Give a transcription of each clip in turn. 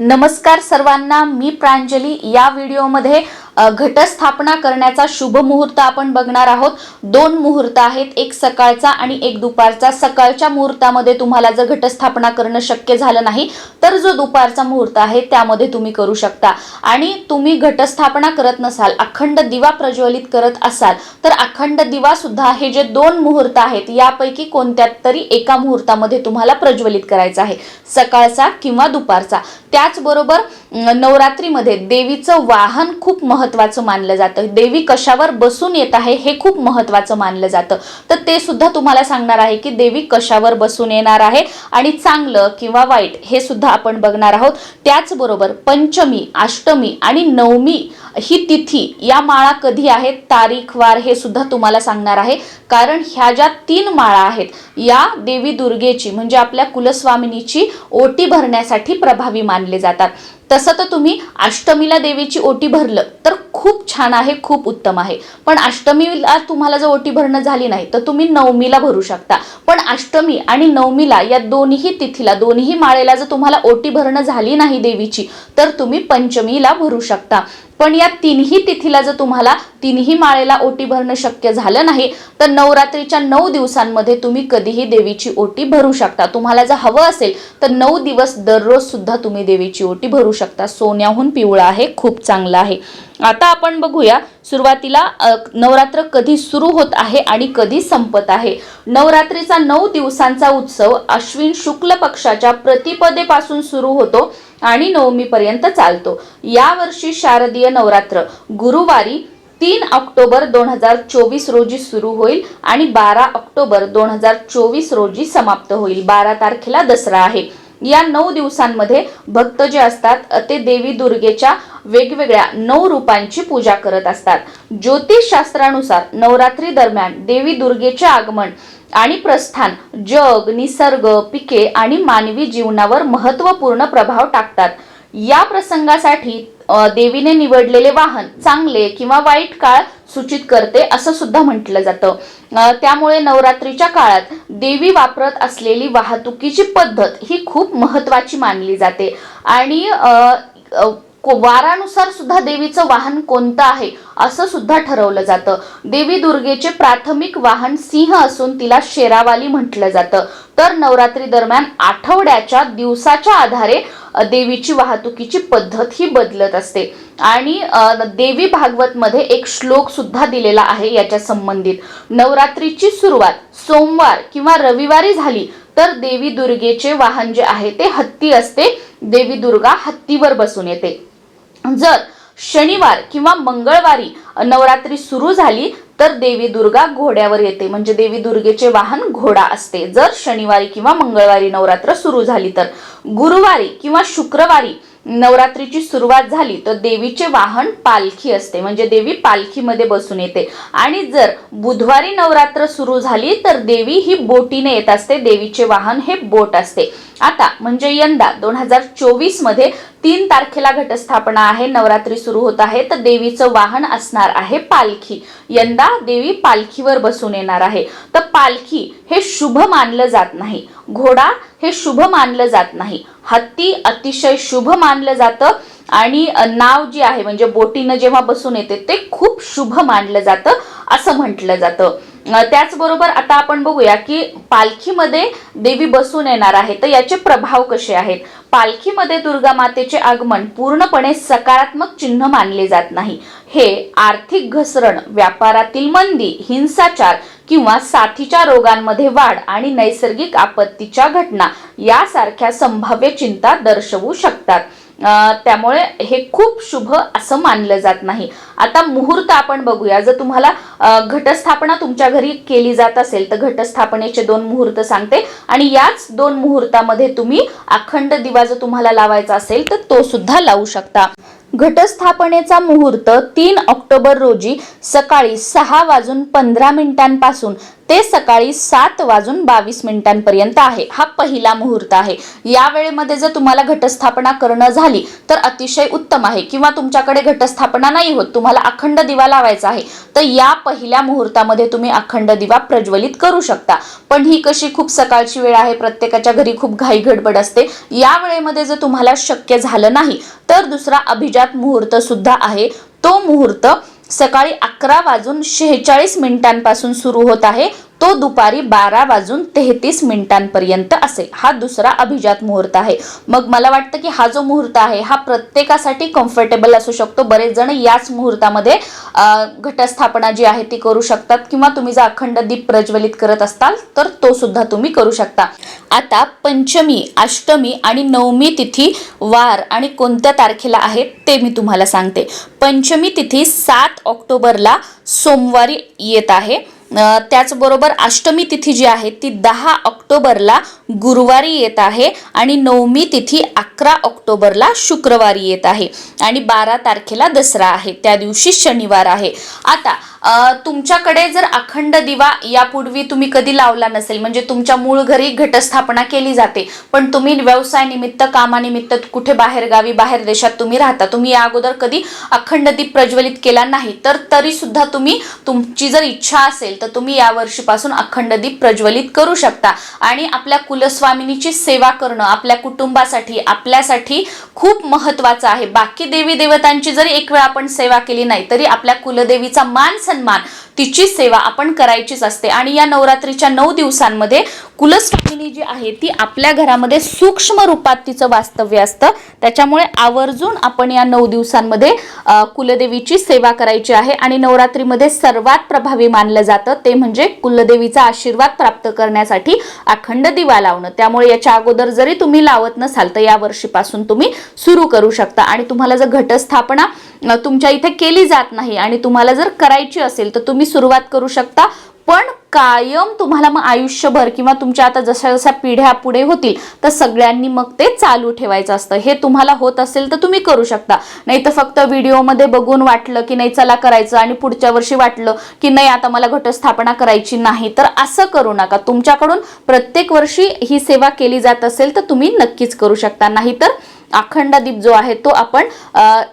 नमस्कार सर्वांना मी प्रांजली. या व्हिडिओमध्ये घटस्थापना करण्याचा शुभ मुहूर्त आपण बघणार आहोत. दोन मुहूर्त आहेत एक सकाळचा आणि एक दुपारचा. सकाळच्या मुहूर्तामध्ये तुम्हाला जर घटस्थापना करणं शक्य झालं नाही तर जो दुपारचा मुहूर्त आहे त्यामध्ये तुम्ही करू शकता. आणि तुम्ही घटस्थापना करत नसाल अखंड दिवा प्रज्वलित करत असाल तर अखंड दिवा सुद्धा हे जे दोन मुहूर्त आहेत यापैकी कोणत्यात तरी एका मुहूर्तामध्ये तुम्हाला प्रज्वलित करायचा आहे. सकाळचा किंवा दुपारचा. त्याचबरोबर नवरात्रीमध्ये देवीचं वाहन खूप महत्वाचं मानलं जातं. देवी कशावर बसून येत आहे हे खूप महत्वाचं मानलं जातं. तर ते सुद्धा तुम्हाला सांगणार आहे की देवी कशावर बसून येणार आहे आणि चांगलं किंवा वाईट हे सुद्धा आपण बघणार आहोत. त्याचबरोबर पंचमी अष्टमी आणि नवमी ही तिथी या माळा कधी आहेत तारीख वार हे सुद्धा तुम्हाला सांगणार आहे. कारण ह्या ज्या तीन माळा आहेत या देवी दुर्गेची म्हणजे आपल्या कुलस्वामिनीची ओटी भरण्यासाठी प्रभावी मानले जातात. तसं तर तुम्ही अष्टमीला देवीची ओटी भरलं तर खूप छान आहे खूप उत्तम आहे. पण अष्टमीला तुम्हाला जर ओटी भरणं झाली नाही तर तुम्ही नवमीला भरू शकता. पण अष्टमी आणि नवमीला या दोन्ही तिथीला दोन्ही माळेला जर तुम्हाला ओटी भरणं झाली नाही देवीची तर तुम्ही पंचमीला भरू शकता. पण या तिन्ही तिथीला जर तुम्हाला तिन्ही माळेला ओटी भरणं शक्य झालं नाही तर नवरात्रीच्या नऊ दिवसांमध्ये तुम्ही कधीही देवीची ओटी भरू शकता. तुम्हाला जर हवं असेल तर नऊ दिवस दररोज सुद्धा तुम्ही देवीची ओटी भरू शकता. सोन्याहून पिवळा आहे खूप चांगला आहे. आता आपण बघूया सुरुवातीला नवरात्र कधी सुरू होत आहे आणि कधी संपत आहे? नवरात्रीचा नऊ दिवसांचा उत्सव अश्विन शुक्ल पक्षाच्या प्रतिपदेपासून सुरू होतो आणि नवमीपर्यंत चालतो. यावर्षी शारदीय नवरात्र गुरुवारी तीन ऑक्टोबर दोन हजार चोवीस रोजी सुरू होईल आणि बारा ऑक्टोबर दोन हजार चोवीस रोजी समाप्त होईल. बारा तारखेला दसरा आहे. या नऊ दिवसांमध्ये भक्त जे असतात ते देवी दुर्गेच्या वेगवेगळ्या नऊ रूपांची पूजा करत असतात. ज्योतिष शास्त्रानुसार नवरात्री दरम्यान देवी दुर्गेचे आगमन आणि प्रस्थान जग निसर्ग पिके आणि मानवी जीवनावर महत्त्वपूर्ण प्रभाव टाकतात. या प्रसंगासाठी देवीने निवडलेले वाहन चांगले किंवा वाईट काळ सूचित करते असं सुद्धा म्हटलं जातं. त्यामुळे नवरात्रीच्या काळात देवी वापरत असलेली वाहतुकीची पद्धत ही खूप महत्वाची मानली जाते. आणि वारानुसार सुद्धा देवीचं वाहन कोणतं आहे असं सुद्धा ठरवलं जातं. देवी दुर्गेचे प्राथमिक वाहन सिंह असून तिला शेरावाली म्हटलं जातं. तर नवरात्री दरम्यान आठवड्याच्या दिवसाच्या आधारे देवीची वाहतुकीची पद्धत ही बदलत असते. आणि देवी भागवत मध्ये एक श्लोक सुद्धा दिलेला आहे याच्या संबंधित. नवरात्रीची सुरुवात सोमवार किंवा रविवारी झाली तर देवी दुर्गेचे वाहन जे आहे ते हत्ती असते. देवी दुर्गा हत्तीवर बसून येते. जर शनिवार किंवा मंगळवारी नवरात्री सुरू झाली तर देवी दुर्गा घोड्यावर येते. म्हणजे देवी दुर्गेचे वाहन घोडा असते. जर शनिवारी किंवा मंगळवारी नवरात्र सुरू झाली तर. गुरुवारी किंवा शुक्रवारी नवरात्रीची सुरुवात झाली तर देवीचे वाहन पालखी असते. म्हणजे देवी पालखीमध्ये बसून येते. आणि जर बुधवारी नवरात्र सुरू झाली तर देवी ही बोटीने येत असते. देवीचे वाहन हे बोट असते. आता म्हणजे यंदा दोन हजार चोवीसमध्ये तीन तारखेला घटस्थापना आहे नवरात्री सुरू होत आहे तर देवीचं वाहन असणार आहे पालखी. यंदा देवी पालखीवर बसून येणार आहे. तर पालखी हे शुभ मानलं जात नाही. घोडा हे शुभ मानलं जात नाही. हत्ती अतिशय शुभ मानलं जातं आणि नाव जे आहे म्हणजे बोटीनं जेव्हा बसून येते ते खूप शुभ मानलं जातं असं म्हटलं जातं. त्याचबरोबर आता आपण बघूया की पालखीमध्ये देवी बसून येणार आहे. तर याचे प्रभाव कसे आहेत? पालखीमध्ये दुर्गा मातेचे आगमन पूर्णपणे सकारात्मक चिन्ह मानले जात नाही. हे आर्थिक घसरण व्यापारातील मंदी हिंसाचार किंवा साथीच्या रोगांमध्ये वाढ आणि नैसर्गिक आपत्तीच्या घटना यासारख्या संभाव्य चिंता दर्शवू शकतात. त्यामुळे हे खूप शुभ असं मानलं जात नाही. आता मुहूर्त आपण बघूया. जर तुम्हाला घटस्थापना तुमच्या घरी केली जात असेल तर घटस्थापनेचे दोन मुहूर्त सांगते. आणि याच दोन मुहूर्तामध्ये तुम्ही अखंड दिवा जर तुम्हाला लावायचा असेल तर तो सुद्धा लावू शकता. घटस्थापनेचा मुहूर्त तीन ऑक्टोबर रोजी सकाळी सहा वाजून पंधरा मिनिटांपासून ते सकाळी सात वाजून बावीस मिनिटांपर्यंत आहे. हा पहिला मुहूर्त आहे. या वेळेमध्ये जर तुम्हाला घटस्थापना करणं झाली तर अतिशय उत्तम आहे. किंवा तुमच्याकडे घटस्थापना नाही होत तुम्हाला अखंड दिवा लावायचा आहे तर या पहिल्या मुहूर्तामध्ये तुम्ही अखंड दिवा प्रज्वलित करू शकता. पण ही कशी खूप सकाळची वेळ आहे प्रत्येकाच्या घरी खूप घाई गडबड असते. या वेळेमध्ये जर तुम्हाला शक्य झालं नाही तर दुसरा अभिजात मुहूर्त सुद्धा आहे. तो मुहूर्त सकाळी अकरा वाजून शेहेचाळीस मिनिटांपासून सुरू होत आहे. तो दुपारी बारा वाजून तेहतीस मिनिटांपर्यंत असेल. हा दुसरा अभिजात मुहूर्त आहे. मग मला वाटतं की हा जो मुहूर्त आहे हा प्रत्येकासाठी कम्फर्टेबल असू शकतो. बरेच जण याच मुहूर्तामध्ये घटस्थापना जी आहे ती करू शकतात किंवा तुम्ही जर अखंड दीप प्रज्वलित करत असताल तर तो सुद्धा तुम्ही करू शकता. आता पंचमी अष्टमी आणि नवमी तिथी वार आणि कोणत्या तारखेला आहेत ते मी तुम्हाला सांगते. पंचमी तिथी सात ऑक्टोबरला सोमवारी येत आहे. त्याचबरोबर अष्टमी तिथी जी आहे ती दहा ऑक्टोबरला गुरुवारी येत आहे आणि नवमी तिथी अकरा ऑक्टोबरला शुक्रवारी येत आहे. आणि बारा तारखेला दसरा आहे. त्या दिवशी शनिवार आहे. आता तुमच्याकडे जर अखंड दिवा यापूर्वी तुम्ही कधी लावला नसेल म्हणजे तुमच्या मूळ घरी घटस्थापना केली जाते पण तुम्ही व्यवसाय निमित्त कामानिमित्त कुठे बाहेर गावी बाहेर देशात तुम्ही राहता तुम्ही या अगोदर कधी अखंड दीप प्रज्वलित केला नाही तर तरी सुद्धा तुम्ही तुमची जर इच्छा असेल तर तुम्ही या वर्षीपासून अखंड दीप प्रज्वलित करू शकता. आणि आपल्या कुलस्वामिनीची सेवा करणं आपल्या कुटुंबासाठी आपल्यासाठी खूप महत्वाचं आहे. बाकी देवी देवतांची जरी एक वेळ आपण सेवा केली नाही तरी आपल्या कुलदेवीचा मान सन्मान. तिची सेवा आपण करायचीच असते. आणि या नवरात्रीच्या नऊ दिवसांमध्ये कुलस्वामिनी जी आहे ती आपल्या घरामध्ये सूक्ष्म रूपात तिचं वास्तव्य असतं. त्याच्यामुळे आवर्जून आपण या नऊ दिवसांमध्ये कुलदेवीची सेवा करायची आहे आणि नवरात्रीमध्ये सर्वात प्रभावी मानलं जातं ते म्हणजे कुलदेवीचा आशीर्वाद प्राप्त करण्यासाठी अखंड दिवा लावणं. त्यामुळे याच्या अगोदर जरी तुम्ही लावत नसाल तर या वर्षीपासून तुम्ही सुरू करू शकता. आणि तुम्हाला जर घटस्थापना तुमच्या इथे केली जात नाही आणि तुम्हाला जर करायची असेल तर तुम्ही सुरुवात करू शकता. पण कायम तुम्हाला मग आयुष्यभर किंवा तुमच्या आता जशा जशा पिढ्या पुढे होतील तर सगळ्यांनी मग ते चालू ठेवायचं असतं. हे तुम्हाला होत असेल तर तुम्ही करू शकता. नाही तर फक्त व्हिडिओमध्ये बघून वाटलं की नाही चला करायचं आणि पुढच्या वर्षी वाटलं की नाही आता मला घटस्थापना करायची नाही तर असं करू नका. तुमच्याकडून प्रत्येक वर्षी ही सेवा केली जात असेल तर तुम्ही नक्कीच करू शकता. नाहीतर अखंड दीप जो आहे तो आपण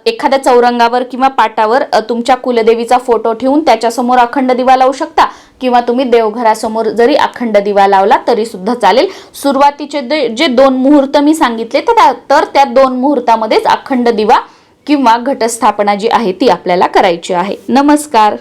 एखाद्या चौरंगावर किंवा पाटावर तुमच्या कुलदेवीचा फोटो ठेवून त्याच्यासमोर अखंड दिवा लावू शकता. किंवा तुम्ही देवघरासमोर जरी अखंड दिवा लावला तरी सुद्धा चालेल. सुरुवातीचे जे दोन मुहूर्त मी सांगितले तर त्या दोन मुहूर्तामध्येच अखंड दिवा किंवा घटस्थापना जी आहे ती आपल्याला करायची आहे. नमस्कार.